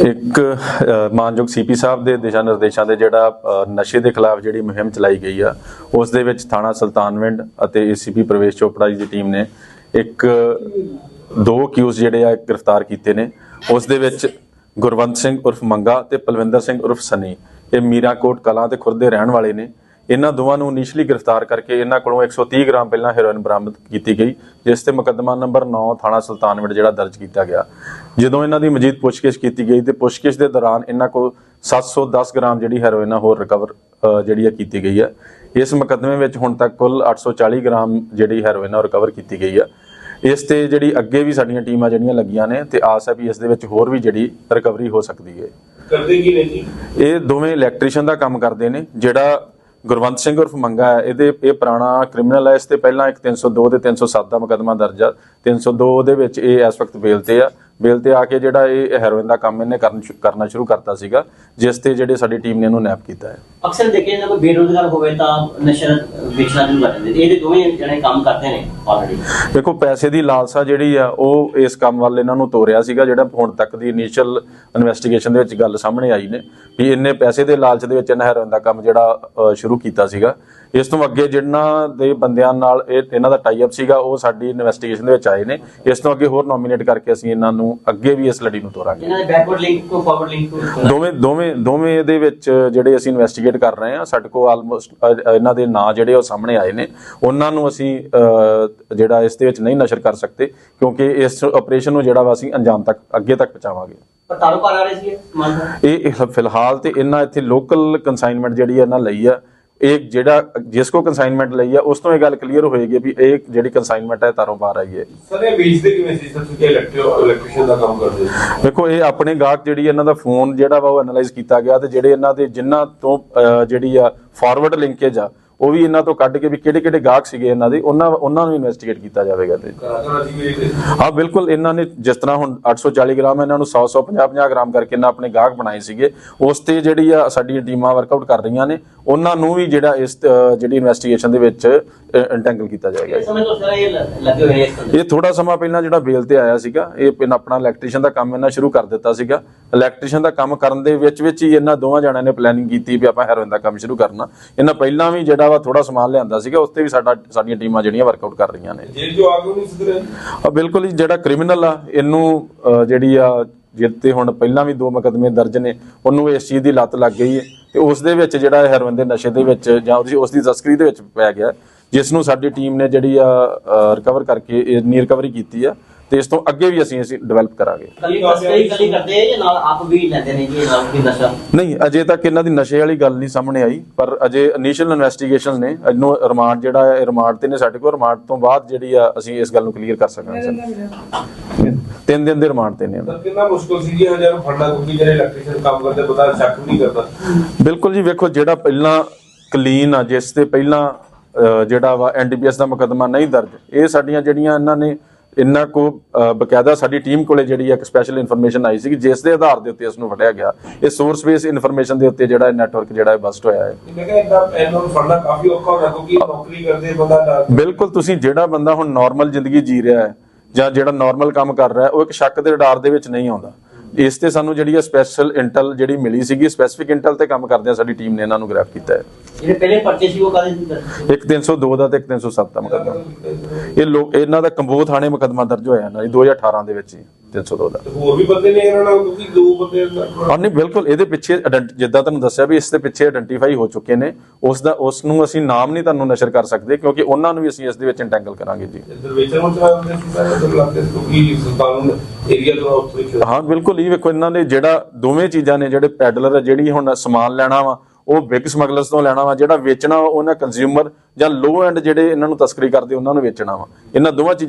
ਇੱਕ ਅ, ਮਾਨਯੋਗ ਸੀਪੀ ਸਾਹਿਬ ਦੇ ਦਿਸ਼ਾ ਨਿਰਦੇਸ਼ਾਂ ਦੇ ਜਿਹੜਾ ਨਸ਼ੇ ਦੇ ਖਿਲਾਫ ਜਿਹੜੀ ਮੁਹਿੰਮ ਚਲਾਈ ਗਈ ਆ ਉਸ ਦੇ ਵਿੱਚ ਥਾਣਾ ਸੁਲਤਾਨਵਿੰਡ ਅਤੇ ਏਸੀਪੀ ਪ੍ਰਵੇਸ਼ ਚੋਪੜਾ ਜੀ ਦੀ ਟੀਮ ਨੇ ਇੱਕ ਦੋ ਕਿਊਜ਼ ਜਿਹੜੇ ਆ ਗ੍ਰਿਫਤਾਰ ਕੀਤੇ ਨੇ। ਉਸ ਦੇ ਵਿੱਚ ਗੁਰਵੰਤ ਸਿੰਘ ਉਰਫ ਮੰਗਾ ਤੇ ਪਲਵਿੰਦਰ ਸਿੰਘ ਉਰਫ ਸਨੀ। ਇਹ ਮੀਰਾਕੋਟ ਕਲਾਂ ਤੇ ਖੁਰਦੇ ਰਹਿਣ ਵਾਲੇ ਨੇ। ਇਹਨਾਂ ਦੋਵਾਂ ਨੂੰ ਇਨੀਸ਼ੀਅਲੀ ਗ੍ਰਿਫਤਾਰ ਕਰਕੇ ਇਹਨਾਂ ਕੋਲੋਂ 130 ਗ੍ਰਾਮ ਪਹਿਲਾਂ ਹੈਰੋਇਨ ਬਰਾਮਦ ਕੀਤੀ ਗਈ ਜਿਸ ਤੇ ਮੁਕੱਦਮਾ ਨੰਬਰ 9 ਥਾਣਾ ਸੁਲਤਾਨਵਿੰਡ ਜਿਹੜਾ ਦਰਜ ਕੀਤਾ ਗਿਆ। ਜਦੋਂ ਇਹਨਾਂ ਦੀ ਮਜੀਦ ਪੁੱਛਗਿੱਛ ਕੀਤੀ ਗਈ ਤੇ ਪੁੱਛਗਿੱਛ ਦੇ ਦੌਰਾਨ ਇਹਨਾਂ ਕੋਲ 710 ਗ੍ਰਾਮ ਜਿਹੜੀ ਹੈਰੋਇਨ ਹੋਰ ਰਿਕਵਰ ਜਿਹੜੀ ਆ ਕੀਤੀ ਗਈ ਆ। ਇਸ ਮੁਕੱਦਮੇ ਵਿੱਚ ਹੁਣ ਤੱਕ ਕੁੱਲ 840 ਗ੍ਰਾਮ ਜਿਹੜੀ ਹੈਰੋਇਨ ਰਿਕਵਰ ਕੀਤੀ ਗਈ ਆ। ਇਸ ਤੇ ਜਿਹੜੀ ਅੱਗੇ ਵੀ ਸਾਡੀਆਂ ਟੀਮਾਂ ਜਿਹੜੀਆਂ ਲੱਗੀਆਂ ਨੇ ਤੇ ਆਸ ਹੈ ਵੀ ਇਸ ਦੇ ਵਿੱਚ ਹੋਰ ਵੀ ਜਿਹੜੀ ਰਿਕਵਰੀ ਹੋ ਸਕਦੀ ਹੈ। ਕਰਦੇ ਕੀ ਨੇ ਜੀ? ਇਹ ਦੋਵੇਂ ਇਲੈਕਟ੍ਰੀਸ਼ੀਅਨ ਦਾ ਕੰਮ ਕਰਦੇ ਨੇ ਜਿਹੜਾ ਗੁਰਵੰਤ ਸਿੰਘ ਉਰਫ ਮੰਗਾ ਹੈ। ਇਹਦੇ ਇਹ ਪੁਰਾਣਾ ਕ੍ਰਿਮੀਨਲ ਹੈ। ਇਸ ਤੇ ਪਹਿਲਾਂ ਇੱਕ 302 ਤੇ 307 ਦਾ ਮੁਕੱਦਮਾ ਦਰਜ ਆ। 302 ਦੇ ਵਿੱਚ ਇਹ ਇਸ ਵਕਤ ਬੇਲ ਤੇ ਆ। ਬੇਲ ਤੇ ਆ ਕੇ ਜਿਹੜਾ ਇਹ ਹੈਰੋਇਨ ਦਾ ਕੰਮ ਇਹਨੇ ਕਰਨ ਸ਼ੁ- ਕਰਨਾ ਸ਼ੁਰੂ ਕਰਤਾ ਸੀਗਾ, ਜਿਸ ਤੇ ਜਿਹੜੇ ਸਾਡੀ ਟੀਮ ਨੇ ਇਹਨੂੰ ਨੈਪ ਕੀਤਾ ਹੈ। ਅਕਸਰ ਦੇਖਿਆ ਜਾਂਦਾ ਕੋਈ ਬੇਰੋਜ਼ਗਾਰ ਹੋਵੇ ਤਾਂ ਨਸ਼ਾ ਵੇਚਣਾ ਸ਼ੁਰੂ ਕਰ ਦਿੰਦੇ ਇਹਦੇ ਦੋਵੇਂ ਜਣੇ ਕੰਮ ਕਰਦੇ ਨੇ ਆਲਰੇਡੀ ਦੇਖੋ ਪੈਸੇ ਦੀ ਲਾਲਸਾ ਜਿਹੜੀ ਆ ਉਹ ਇਸ ਕੰਮ ਵੱਲ ਇਹਨਾਂ ਨੂੰ ਤੋਰਿਆ ਸੀਗਾ ਜਿਹੜਾ ਹੁਣ ਤੱਕ ਦੀ ਇਨੀਸ਼ੀਅਲ ਇਨਵੈਸਟੀਗੇਸ਼ਨ ਦੇ ਵਿੱਚ ਗੱਲ ਸਾਹਮਣੇ ਆਈ ਨੇ ਵੀ ਇੰਨੇ ਪੈਸੇ ਦੇ ਲਾਲਚ ਦੇ ਵਿੱਚ ਇਹਨਾਂ ਹੈਰੋਇਨ ਦਾ ਕੰਮ ਜਿਹੜਾ ਸ਼ੁਰੂ ਕੀਤਾ ਸੀਗਾ। ਇਸ ਤੋਂ ਅੱਗੇ ਜਿਨ੍ਹਾਂ ਦੇ ਬੰਦਿਆਂ ਨਾਲ ਇਹ ਇਹਨਾਂ ਦਾ ਟਾਈ ਅਪ ਸੀਗਾ ਉਹ ਸਾਡੀ ਇਨਵੈਸਟੀਗੇਸ਼ਨ ਦੇ ਵਿੱਚ ਆਏ ਨੇ। ਇਸ ਤੋਂ ਅੱਗੇ ਹੋਰ ਨੋਮੀਨੇਟ ਕਰਕੇ ਅਸੀਂ ਇਹਨਾਂ ਨੂੰ ਅੱਗੇ ਵੀ ਇਸ ਲੜੀ ਨੂੰ ਤੋਰਾਂਗੇ। ਇਹਨਾਂ ਦੇ ਬੈਕਵਰਡ ਲਿੰਕ ਕੋ ਫਾਰਵਰਡ ਲਿੰਕ ਕੋ ਦੋਵੇਂ ਦੋਵੇਂ ਦੋਵੇਂ ਇਹਦੇ ਵਿੱਚ ਜਿਹੜੇ ਅਸੀਂ ਇਨਵੈਸਟੀਗੇਟ ਕਰ ਰਹੇ ਹਾਂ। ਸਾਡੇ ਕੋਲ ਆਲਮੋਸਟ ਇਹਨਾਂ ਦੇ ਨਾਂ ਜਿਹੜੇ ਉਹ ਸਾਹਮਣੇ ਆਏ ਨੇ। ਉਹਨਾਂ ਨੂੰ ਅਸੀਂ ਜਿਹੜਾ ਇਸ ਦੇ ਵਿੱਚ ਨਹੀਂ ਨਸ਼ਰ ਕਰ ਸਕਦੇ ਕਿਉਂਕਿ ਇਸ ਆਪਰੇਸ਼ਨ ਨੂੰ ਜਿਹੜਾ ਵਾ ਅਸੀਂ ਅੰਜਾਮ ਤੱਕ ਅੱਗੇ ਤੱਕ ਪਹੁੰਚਾਵਾਂਗੇ। ਪਾਰ ਆ ਰਹੇ ਸੀ ਇਹ ਫਿਲਹਾਲ ਤੇ ਇਹਨਾਂ ਇੱਥੇ ਲੋਕਲ ਕਨਸਾਈਨਮੈਂਟ ਜਿਹੜੀ ਇਹਨਾਂ ਲਈ ਆ। ਇਹ ਜਿਹੜਾ ਜਿਸ ਕੋ ਕਨਸਾਈਨਮੈਂਟ ਲਈ ਆ ਉਸ ਤੋਂ ਇਹ ਗੱਲ ਕਲੀਅਰ ਹੋਏਗੀ ਵੀ ਇਹ ਜਿਹੜੀ ਕਨਸਾਈਨਮੈਂਟ ਹੈ ਤਾਰੋਂ ਬਾਹਰ ਆਈ ਹੈ। ਸਰ ਇਹ ਵੇਚਦੇ ਕਿਵੇਂ ਸੀ? ਸਰ ਤੁਸੀਂ ਇਲੈਕਟ੍ਰੀਸ਼ੀਅਨ ਦਾ ਕੰਮ ਕਰਦੇ ਸੀ। ਦੇਖੋ ਇਹ ਆਪਣੇ ਗਾਹਕ ਜਿਹੜੀ ਇਹਨਾਂ ਦਾ ਫੋਨ ਜਿਹੜਾ ਵਾ ਉਹ ਐਨਾਲਾਈਜ਼ ਕੀਤਾ ਗਿਆ ਤੇ ਜਿਹੜੇ ਇਹਨਾਂ ਦੇ ਜਿਨ੍ਹਾਂ ਤੋਂ ਅਹ, ਜਿਹੜੀ ਆ ਫਾਰਵਰਡ ਲਿੰਕੇਜ ਆ ਉਹ ਵੀ ਇਹਨਾਂ ਤੋਂ ਕੱਢ ਕੇ ਵੀ ਕਿਹੜੇ ਕਿਹੜੇ ਗਾਹਕ ਸੀਗੇ ਇਹਨਾਂ ਦੇ ਉਹਨਾਂ ਉਹਨਾਂ ਨੂੰ ਇਨਵੈਸਟੀਗੇਟ ਕੀਤਾ ਜਾਵੇਗਾ ਤੇ। ਹਾਂ ਬਿਲਕੁਲ ਇਹਨਾਂ ਨੇ ਜਿਸ ਤਰ੍ਹਾਂ ਹੁਣ 840 ਗ੍ਰਾਮ ਇਹਨਾਂ ਨੂੰ 100 100 50 50 ਗ੍ਰਾਮ ਕਰਕੇ ਇਹਨਾਂ ਆਪਣੇ ਗਾਹਕ ਬਣਾਏ ਸੀਗੇ ਉਸ ਤੇ ਜਿਹੜੀ ਆ ਸਾਡੀਆਂ ਟੀਮਾਂ ਵਰਕਆਊਟ ਕਰ ਰਹੀਆਂ ਨੇ ਉਹਨਾਂ ਨੂੰ ਵੀ ਜਿਹੜਾ ਇਸ ਜਿਹੜੀ ਇਨਵੈਸਟੀਗੇਸ਼ਨ ਦੇ ਵਿੱਚ ਇੰਟੈਂਗਲ ਕੀਤਾ ਜਾਏਗਾ। ਇਸ ਸਮੇਂ ਤੋਂ ਸਾਰਾ ਇਹ ਲ- ਲੱਗੇ ਹੋਏ ਨੇ ਇਸ ਧੰਦੇ ਇਹ ਥੋੜਾ ਸਮਾਂ ਪਹਿਲਾਂ ਜਿਹੜਾ ਬੇਲ ਤੇ ਆਇਆ ਸੀਗਾ ਇਹ ਆਪਣਾ ਇਲੈਕਟ੍ਰੀਸ਼ੀਅਨ ਦਾ ਕੰਮ ਇਹਨਾਂ ਸ਼ੁਰੂ ਕਰ ਦਿੱਤਾ ਸੀਗਾ। ਇਲੈਕਟ੍ਰੀਸ਼ੀਅਨ ਦਾ ਕੰਮ ਕਰਨ ਦੇ ਵਿੱਚ ਵਿੱਚ ਹੀ ਇਹਨਾਂ ਦੋਵਾਂ ਜਣਿਆਂ ਨੇ ਪਲੈਨਿੰਗ ਕੀਤੀ ਵੀ ਆਪਾਂ ਹੈਰੋਇਨ ਦਾ ਕੰਮ ਸ਼ੁਰੂ ਕਰਨਾ। ਇਹਨਾਂ ਪਹਿਲਾਂ ਵੀ ਜਿਹੜਾ ਵਾ ਥੋੜਾ ਸਮਾਨ ਲਿਆਂਦਾ ਸੀਗਾ ਉਸ ਤੇ ਵੀ ਸਾਡਾ ਸਾਡੀਆਂ ਟੀਮਾਂ ਜਿਹੜੀਆਂ ਵਰਕਆਊਟ ਕਰ ਰਹੀਆਂ ਨੇ। ਜੋ ਆ ਕੇ ਨਹੀਂ ਸੁਧਰੇ? ਆ ਬਿਲਕੁਲ ਹੀ ਜਿਹੜਾ ਕ੍ਰਿਮੀਨਲ ਆ ਇਹਨੂੰ ਜਿਹੜੀ ਆ ਜਿੱਤੇ ਹੁਣ ਪਹਿਲਾਂ ਵੀ ਦੋ ਮੁਕੱਦਮੇ ਦਰਜ ਨੇ ਉਹਨੂੰ ਇਸ ਚੀਜ਼ ਦੀ ਲੱਤ ਲੱਗ ਗਈ ਹੈ। ਤੇ ਉਸ ਦੇ ਵਿੱਚ ਜਿਹੜਾ ਹੈਰੋਇਨ ਦੇ ਨਸ਼ੇ ਦੇ ਵਿੱਚ ਜਾਂ ਉਹਦੀ ਉਸ ਦੀ ਤਸਕਰੀ ਦੇ ਵਿੱਚ ਪੈ ਗਿਆ ਜਿਸ ਨੂੰ ਸਾਡੀ ਟੀਮ ਨੇ ਜਿਹੜੀ ਆ ਰਿਕਵਰ ਕਰਕੇ ਇੰਨੀ ਰਿਕਵਰੀ ਕੀਤੀ ਆ। ਤੇ ਇਸ ਤੋਂ ਅੱਗੇ ਵੀ ਅਸੀਂ ਅਸੀਂ ਡਿਵੈਲਪ ਕਰਾਂਗੇ। ਕੱਲੀ ਤਸਕਰੀ ਕੱਲੀ ਕਰਦੇ ਆ ਜਾਂ ਨਾਲ ਆਪ ਵੀ ਲੈਂਦੇ ਨੇ ਜੀ ਇਹ ਨਾਲ ਕੋਈ ਨਸ਼ਾ? ਨਹੀਂ ਅਜੇ ਤੱਕ ਇਹਨਾਂ ਦੀ ਨਸ਼ੇ ਵਾਲੀ ਗੱਲ ਨਹੀਂ ਸਾਹਮਣੇ ਆਈ ਪਰ ਅਜੇ ਇਨੀਸ਼ੀਅਲ ਇਨਵੈਸਟੀਗੇਸ਼ਨ ਨੇ। ਇਹਨੂੰ ਰਿਮਾਂਡ ਜਿਹੜਾ ਹੈ ਰਿਮਾਂਡ ਤੇ ਨੇ ਸਾਡੇ ਕੋਲ। ਰਿਮਾਂਡ ਤੋਂ ਬਾਅਦ ਜਿਹੜੀ ਆ ਅਸੀਂ ਇਸ ਗੱਲ ਨੂੰ ਕਲੀਅਰ ਕਰ ਸਕਾਂਗੇ ਸਰ ਤਿੰਨ ਦਿਨ ਦੇ ਰਿਮਾਂਡ ਤੇ ਨੇ ਸਰ ਕਿੰਨਾ ਮੁਸ਼ਕਲ ਸੀ ਜੀ? ਹਜ਼ਾਰ ਫੜਨਾ ਕਿਉਂਕਿ ਜਿਹੜੇ ਇਲੈਕਟ੍ਰੀਸ਼ੀਅਨ ਕੰਮ ਕਰਦੇ ਪਤਾ ਸ਼ੱਕ ਵੀ ਨਹੀਂ ਕਰਦਾ। ਬਿਲਕੁਲ ਜੀ ਵੇਖੋ ਜਿਹੜਾ ਪਹਿਲਾਂ ਕਲੀਨ ਆ ਜਿਸ ਤੇ ਪਹਿਲਾਂ ਜਿਹੜਾ ਵਾ ਐਨਡੀਪੀਐਸ ਦਾ ਮੁਕੱਦਮਾ ਨਹੀਂ ਦਰਜ ਇਹ ਸਾਡੀਆਂ ਜਿਹੜੀਆਂ ਇਹਨਾਂ ਨੇ ਇਹਨਾਂ ਕੋ ਬਕਾਇਦਾ ਸਾਡੀ ਟੀਮ ਕੋਲੇ ਜਿਹੜੀ ਇੱਕ ਸਪੈਸ਼ਲ ਇਨਫੋਰਮੇਸ਼ਨ ਆਈ ਸੀ ਜਿਸ ਦੇ ਆਧਾਰ ਦੇ ਉੱਤੇ ਇਸ ਨੂੰ ਫੜਿਆ ਗਿਆ। ਇਹ ਸੋਰਸ ਬੇਸ ਇਨਫੋਰਮੇਸ਼ਨ ਦੇ ਉੱਤੇ ਜਿਹੜਾ ਨੈਟਵਰਕ ਜਿਹੜਾ ਹੈ ਬਸਟ ਹੋਇਆ ਹੈ। ਮੈਂ ਕਿਹਾ ਇਦਾਂ ਇਹਨਾਂ ਨੂੰ ਫੜਨਾ ਕਾਫੀ ਔਖਾ ਹੁੰਦਾ ਕਿਉਂਕਿ ਨੌਕਰੀ ਕਰਦੇ ਬੰਦਾ ਡਰ- ਬਿਲਕੁਲ ਤੁਸੀਂ ਜਿਹੜਾ ਬੰਦਾ ਹੁਣ ਨਾਰਮਲ ਜ਼ਿੰਦਗੀ ਜੀ ਰਿਹਾ ਹੈ ਜਾਂ ਜਿਹੜਾ ਨਾਰਮਲ ਕੰਮ ਕਰ ਰਿਹਾ ਹੈ ਉਹ ਇੱਕ ਸ਼ੱਕ ਦੇ ਡਰ ਦੇ ਵਿੱਚ ਨਹੀਂ ਆਉਂਦਾ। ਇਸ ਤੇ ਸਾਨੂੰ ਜਿਹੜੀ ਸਪੈਸ਼ਲ ਇੰਟੈਲ ਜਿਹੜੀ ਮਿਲੀ ਸੀਗੀ ਸਪੈਸਿਫਿਕ ਇੰਟੈਲ ਤੇ ਕੰਮ ਕਰਦੇ ਆ ਸਾਡੀ ਟੀਮ ਨੇ ਇਹਨਾਂ ਨੂੰ ਗ੍ਰਿਫਤ ਕੀਤਾ ਹੈ। ਜਿਹੜੇ ਪਹਿਲੇ ਪਰਚੇ ਸੀ ਉਹ ਕਾਦੇ ਸੀ? ਇੱਕ 302 ਦਾ ਤੇ ਇੱਕ 307 ਦਾ ਮੁਕੱਦਮਾ। ਇਹ ਲੋਕ ਇਹਨਾਂ ਦਾ ਕੰਬੋਧ ਥਾਣੇ ਮੁਕੱਦਮਾ ਦਰਜ ਹੋਇਆ ਨਾ 2018 ਦੇ ਵਿੱਚ ਹੀ। 302 ਦਾ ਤੇ ਹੋਰ ਵੀ ਬੰਦੇ ਨੇ ਇਹਨਾਂ ਨਾਲ ਕਿਉਂਕਿ ਦੋ ਬੰਦੇ ਨਾਲ- ਹਾਂ ਨਹੀਂ ਬਿਲਕੁਲ ਇਹਦੇ ਪਿੱਛੇ ident- ਜਿੱਦਾਂ ਤੁਹਾਨੂੰ ਦੱਸਿਆ ਵੀ ਇਸ ਦੇ ਪਿੱਛੇ ਆਇਡੈਂਟੀਫਾਈ ਹੋ ਚੁੱਕੇ ਨੇ ਉਸ ਦਾ ਉਸ ਨੂੰ ਅਸੀਂ ਨਾਮ ਨਹੀਂ ਤੁਹਾਨੂੰ ਨਸ਼ਰ ਕਰ ਸਕਦੇ ਕਿਉਂਕਿ ਉਹਨਾਂ ਨੂੰ ਵੀ ਅਸੀਂ ਇਸ ਦੇ ਵਿੱਚ ਇੰਟੈਂਗਲ ਕਰਾਂਗੇ ਜੀ। ਇੱਧਰ ਵੇਚਣ ਨੂੰ ਚਲਾ ਦਿੰਦੇ ਸੀ ਸਾਰੇ ਇੱਧਰ ਲੱਗਦੇ ਸੀ ਕਿਉਂਕਿ ਸੁਲਤਾਨ ਏਰੀਆ ਤੋਂ ਉੱਥੇ ਹੀ ਬਿਲਕੁਲ ਇਹ ਵੇਖੋ ਇਹਨਾਂ ਨੇ ਜਿਹੜਾ ਦੋਵੇਂ ਚੀਜ਼ਾਂ ਨੇ ਜਿਹੜੇ ਪੈਡਲਰ ਜਿਹੜੀ ਹੁਣ ਸਮਾਨ ਲੈਣਾ ਵਾ ਉਹ ਬਿਗ ਸਮਗਲਰਸ ਤੋਂ ਲੈਣਾ ਵਾ ਜਿਹੜਾ ਵੇਚਣਾ ਵਾ ਉਹਨਾਂ ਕੰਜ਼ਿਊਮਰ ਜਾਂ ਲੋ ਐਂਡ ਜਿਹੜੇ ਇਹਨਾਂ ਨੂੰ ਤਸਕਰੀ ਕਰਦੇ ਉਹਨਾਂ ਨੂੰ ਵੇਚਣਾ ਵਾ। ਇਹਨਾਂ ਦੋਵਾਂ ਚੀਜ਼ਾਂ